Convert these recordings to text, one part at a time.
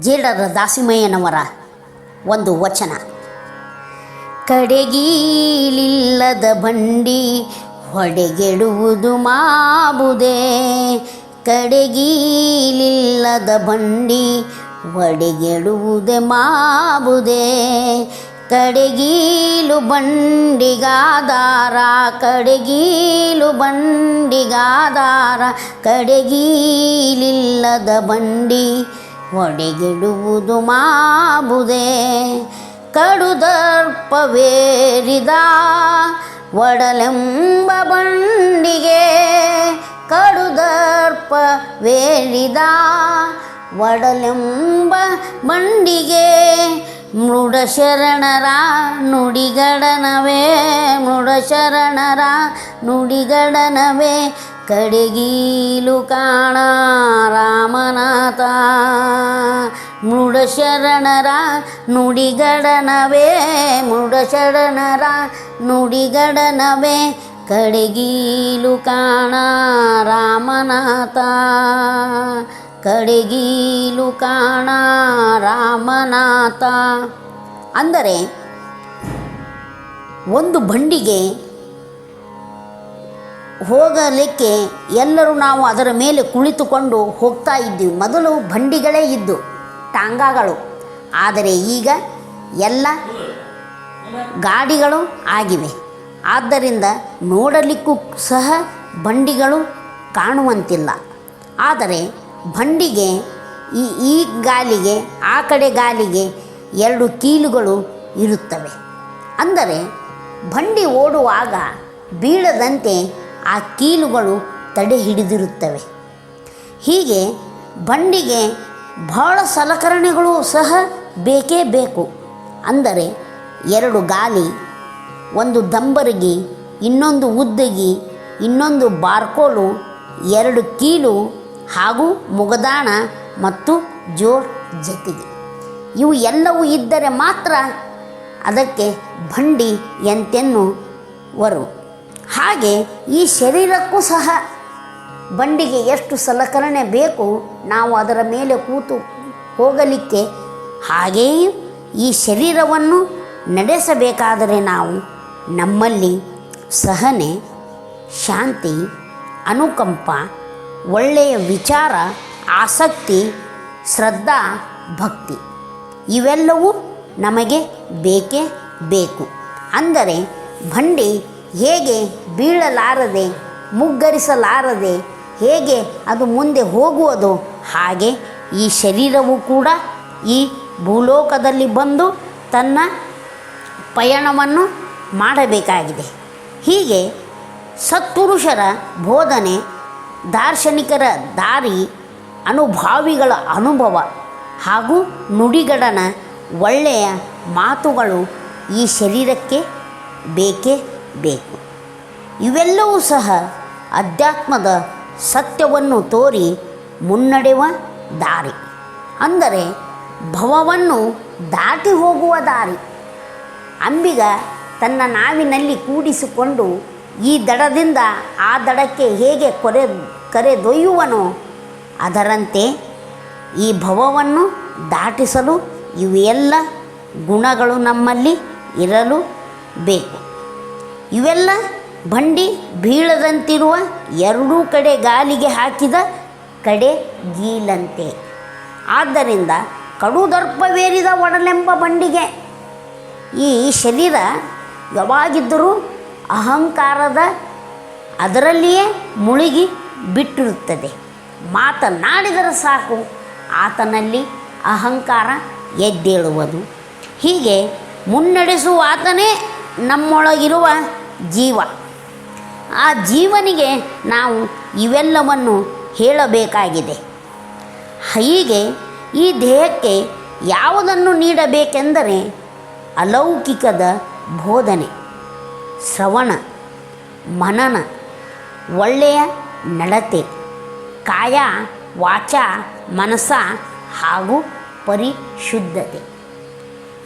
ಜೇಡರ ದಾಸಿಮಯ್ಯನವರ ಒಂದು ವಚನ. ಕಡೆಗೀಲಿಲ್ಲದ ಬಂಡಿ ಹೊಡೆಗೆಡುವುದು ಮಾಬುದೇ ಕಡೆಗೀಲಿಲ್ಲದ ಬಂಡಿ ಹೊಡೆಗೆಡುವುದೇ ಮಾಬುದೇ ಕಡೆಗೀಲು ಬಂಡಿಗಾದಾರ ಕಡೆಗೀಲು ಬಂಡಿಗಾದಾರ, ಕಡೆಗೀಲಿಲ್ಲದ ಬಂಡಿ ಒಡೆಗೆಡುವುದು ಮಾಬುದೆ ಕಡುದರ್ಪವೇರಿದ ಒಡಲೆಂಬ ಬಂಡಿಗೆ. ಕಡುದರ್ಪವೇರಿದ ಒಡಲೆಂಬ ಬಂಡಿಗೆ. ಮೃಡಶರಣರ ನುಡಿಗಡನವೇ ಮೃಡಶರಣರ ನುಡಿಗಡನವೇ. ಕಡೆಗೀಲು ಕಾಣ ರಾಮನಾಥ. ಮೃಡಶರಣರ ನುಡಿಗಡನವೇ ಮೃಡಶರಣರ ನುಡಿಗಡನವೇ, ಕಡೆಗೀಲು ಕಾಣ ರಾಮನಾಥ. ಕಡೆಗೀಲು ಕಾಣ ರಾಮನಾಥ. ಅಂದರೆ ಒಂದು ಬಂಡಿಗೆ ಹೋಗಲಿಕ್ಕೆ ಎಲ್ಲರೂ ನಾವು ಅದರ ಮೇಲೆ ಕುಳಿತುಕೊಂಡು ಹೋಗ್ತಾ ಇದ್ದೀವಿ. ಮೊದಲು ಬಂಡಿಗಳೇ ಇದ್ದು ಟಾಂಗಾಗಳು. ಆದರೆ ಈಗ ಎಲ್ಲ ಗಾಡಿಗಳು ಆಗಿವೆ. ಆದ್ದರಿಂದ ನೋಡಲಿಕ್ಕೂ ಸಹ ಬಂಡಿಗಳು ಕಾಣುವಂತಿಲ್ಲ. ಆದರೆ ಬಂಡಿಗೆ ಈ ಈ ಗಾಲಿಗೆ, ಆ ಕಡೆ ಗಾಲಿಗೆ ಎರಡು ಕೀಲುಗಳು ಇರುತ್ತವೆ. ಅಂದರೆ ಬಂಡಿ ಓಡುವಾಗ ಬೀಳದಂತೆ ಆ ಕೀಲುಗಳು ತಡೆ ಹಿಡಿದಿರುತ್ತವೆ ಹೀಗೆ ಬಂಡಿಗೆ ಬಹಳ ಸಲಕರಣೆಗಳು ಸಹ ಬೇಕೇ ಬೇಕು. ಅಂದರೆ ಎರಡು ಗಾಲಿ, ಒಂದು ದಂಬರಗಿ ಇನ್ನೊಂದು ಉದ್ದಗಿ, ಇನ್ನೊಂದು ಬಾರ್ಕೋಲು, ಎರಡು ಕೀಲು ಹಾಗೂ ಮುಗದಾಣ ಮತ್ತು ಜೋರ್ ಜತೆಗೆ. ಇವು ಎಲ್ಲವೂ ಇದ್ದರೆ ಮಾತ್ರ ಅದಕ್ಕೆ ಬಂಡಿ ಎಂತೆನ್ನುವರು. ಹಾಗೆ ಈ ಶರೀರಕ್ಕೂ ಸಹ ಬಂಡಿಗೆ ಎಷ್ಟು ಸಲಕರಣೆ ಬೇಕು, ನಾವು ಅದರ ಮೇಲೆ ಕೂತು ಹೋಗಲಿಕ್ಕೆ ಹಾಗೆಯೇ ಈ ಶರೀರವನ್ನು ನಡೆಸಬೇಕಾದರೆ ನಾವು ನಮ್ಮಲ್ಲಿ ಸಹನೆ, ಶಾಂತಿ, ಅನುಕಂಪ, ಒಳ್ಳೆಯ ವಿಚಾರ, ಆಸಕ್ತಿ, ಶ್ರದ್ಧಾ, ಭಕ್ತಿ ಇವೆಲ್ಲವೂ ನಮಗೆ ಬೇಕೇ ಬೇಕು. ಅಂದರೆ ಬಂಡಿ ಹೇಗೆ ಬೀಳಲಾರದೆ, ಮುಗ್ಗರಿಸಲಾರದೆ, ಹೇಗೆ ಅದು ಮುಂದೆ ಹೋಗುವುದು, ಹಾಗೆ ಈ ಶರೀರವು ಕೂಡ ಈ ಭೂಲೋಕದಲ್ಲಿ ಬಂದು ತನ್ನ ಪಯಣವನ್ನು ಮಾಡಬೇಕಾಗಿದೆ. ಹೀಗೆ ಸತ್ಪುರುಷರ ಬೋಧನೆ, ದಾರ್ಶನಿಕರ ದಾರಿ, ಅನುಭಾವಿಗಳ ಅನುಭವ ಹಾಗೂ ನುಡಿಗಡನ ಒಳ್ಳೆಯ ಮಾತುಗಳು ಈ ಶರೀರಕ್ಕೆ ಬೇಕೇ ಬೇಕು. ಇವೆಲ್ಲವೂ ಸಹ ಅಧ್ಯಾತ್ಮದ ಸತ್ಯವನ್ನು ತೋರಿ ಮುನ್ನಡೆಯುವ ದಾರಿ. ಅಂದರೆ ಭವವನ್ನು ದಾಟಿ ಹೋಗುವ ದಾರಿ. ಅಂಬಿಗ ತನ್ನ ನಾವಿನಲ್ಲಿ ಕೂಡಿಸಿಕೊಂಡು ಈ ದಡದಿಂದ ಆ ದಡಕ್ಕೆ ಹೇಗೆ ಕೊರೆ ಕರೆದೊಯ್ಯುವನೋ ಅದರಂತೆ ಈ ಭವವನ್ನು ದಾಟಿಸಲು ಇವೆಲ್ಲ ಗುಣಗಳು ನಮ್ಮಲ್ಲಿ ಇರಲು ಬೇಕು. ಇವೆಲ್ಲ ಬಂಡಿ ಬೀಳದಂತಿರುವ ಎರಡೂ ಕಡೆ ಗಾಲಿಗೆ ಹಾಕಿದ ಕಡೆ ಗೀಲಂತೆ. ಆದ್ದರಿಂದ ಕಡು ದರ್ಪವೇರಿದ ಒಡಲೆಂಬ ಬಂಡಿಗೆ. ಈ ಶರೀರ ಯಾವಾಗಿದ್ದರೂ ಅಹಂಕಾರದ ಅದರಲ್ಲಿಯೇ ಮುಳುಗಿ ಬಿಟ್ಟಿರುತ್ತದೆ. ಮಾತನಾಡಿದರೆ ಸಾಕು, ಆತನಲ್ಲಿ ಅಹಂಕಾರ ಎದ್ದೇಳುವುದು. ಹೀಗೆ ಮುನ್ನಡೆಸುವ ಆತನೇ ನಮ್ಮೊಳಗಿರುವ ಜೀವ. ಆ ಜೀವನಿಗೆ ನಾವು ಇವೆಲ್ಲವನ್ನು ಹೇಳಬೇಕಾಗಿದೆ. ಹೀಗೆ ಈ ದೇಹಕ್ಕೆ ಯಾವುದನ್ನು ನೀಡಬೇಕೆಂದರೆ ಅಲೌಕಿಕದ ಬೋಧನೆ, ಶ್ರವಣ, ಮನನ, ಒಳ್ಳೆಯ ನಡತೆ, ಕಾಯ, ವಾಚ, ಮನಸ ಹಾಗೂ ಪರಿಶುದ್ಧತೆ.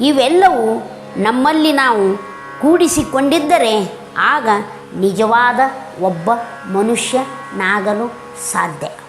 ಇವೆಲ್ಲವೂ ನಮ್ಮಲ್ಲಿ ನಾವು ಕೂಡಿಸಿಕೊಂಡಿದ್ದರೆ ಆಗ ನಿಜವಾದ ಒಬ್ಬ ಮನುಷ್ಯನಾಗಲು ಸಾಧ್ಯ.